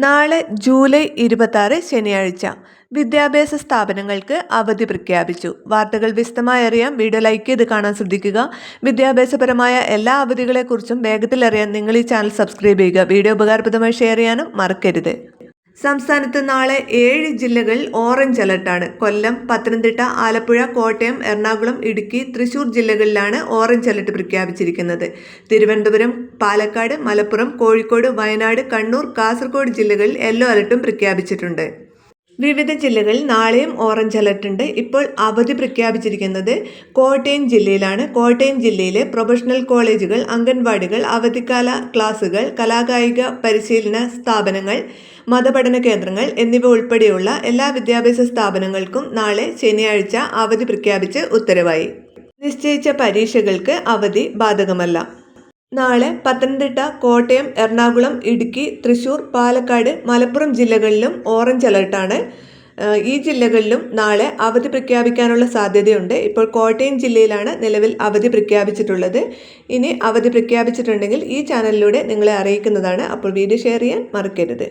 നാളെ ജൂലൈ ഇരുപത്തി ശനിയാഴ്ച വിദ്യാഭ്യാസ സ്ഥാപനങ്ങൾക്ക് അവധി പ്രഖ്യാപിച്ചു. വാർത്തകൾ വിശദമായി അറിയാൻ വീഡിയോ ലൈക്ക് ചെയ്ത് കാണാൻ ശ്രദ്ധിക്കുക. വിദ്യാഭ്യാസപരമായ എല്ലാ അവധികളെക്കുറിച്ചും വേഗത്തിൽ അറിയാൻ നിങ്ങൾ ഈ ചാനൽ സബ്സ്ക്രൈബ് ചെയ്യുക. വീഡിയോ ഉപകാരപ്രദമായി ഷെയർ ചെയ്യാനും മറക്കരുത്. സംസ്ഥാനത്ത് നാളെ ഏഴ് ജില്ലകളിൽ ഓറഞ്ച് അലർട്ടാണ്. കൊല്ലം പത്തനംതിട്ട ആലപ്പുഴ കോട്ടയം എറണാകുളം ഇടുക്കി തൃശൂർ ജില്ലകളിലാണ് ഓറഞ്ച് അലർട്ട് പ്രഖ്യാപിച്ചിരിക്കുന്നത്. തിരുവനന്തപുരം പാലക്കാട് മലപ്പുറം കോഴിക്കോട് വയനാട് കണ്ണൂർ കാസർഗോഡ് ജില്ലകളിൽ യെല്ലോ അലർട്ടും പ്രഖ്യാപിച്ചിട്ടുണ്ട്. വിവിധ ജില്ലകളിൽ നാളെയും ഓറഞ്ച് അലർട്ട് ഉണ്ട്. ഇപ്പോൾ അവധി പ്രഖ്യാപിച്ചിരിക്കുന്നത് കോട്ടയം ജില്ലയിലാണ്. കോട്ടയം ജില്ലയിലെ പ്രൊഫഷണൽ കോളേജുകൾ അംഗൻവാടികൾ അവധിക്കാല ക്ലാസുകൾ കലാകായിക പരിശീലന സ്ഥാപനങ്ങൾ മതപഠന കേന്ദ്രങ്ങൾ എന്നിവ ഉൾപ്പെടെയുള്ള എല്ലാ വിദ്യാഭ്യാസ സ്ഥാപനങ്ങൾക്കും നാളെ ശനിയാഴ്ച അവധി പ്രഖ്യാപിച്ച് ഉത്തരവായി. നിശ്ചയിച്ച പരീക്ഷകൾക്ക് അവധി ബാധകമല്ല. നാളെ പത്തനംതിട്ട കോട്ടയം എറണാകുളം ഇടുക്കി തൃശൂർ പാലക്കാട് മലപ്പുറം ജില്ലകളിലും ഓറഞ്ച് അലർട്ടാണ്. ഈ ജില്ലകളിലും നാളെ അവധി പ്രഖ്യാപിക്കാനുള്ള സാധ്യതയുണ്ട്. ഇപ്പോൾ കോട്ടയം ജില്ലയിലാണ് നിലവിൽ അവധി പ്രഖ്യാപിച്ചിട്ടുള്ളത്. ഇനി അവധി പ്രഖ്യാപിച്ചിട്ടുണ്ടെങ്കിൽ ഈ ചാനലിലൂടെ നിങ്ങളെ അറിയിക്കുന്നതാണ്. അപ്പോൾ വീഡിയോ ഷെയർ ചെയ്യാൻ മറക്കരുത്.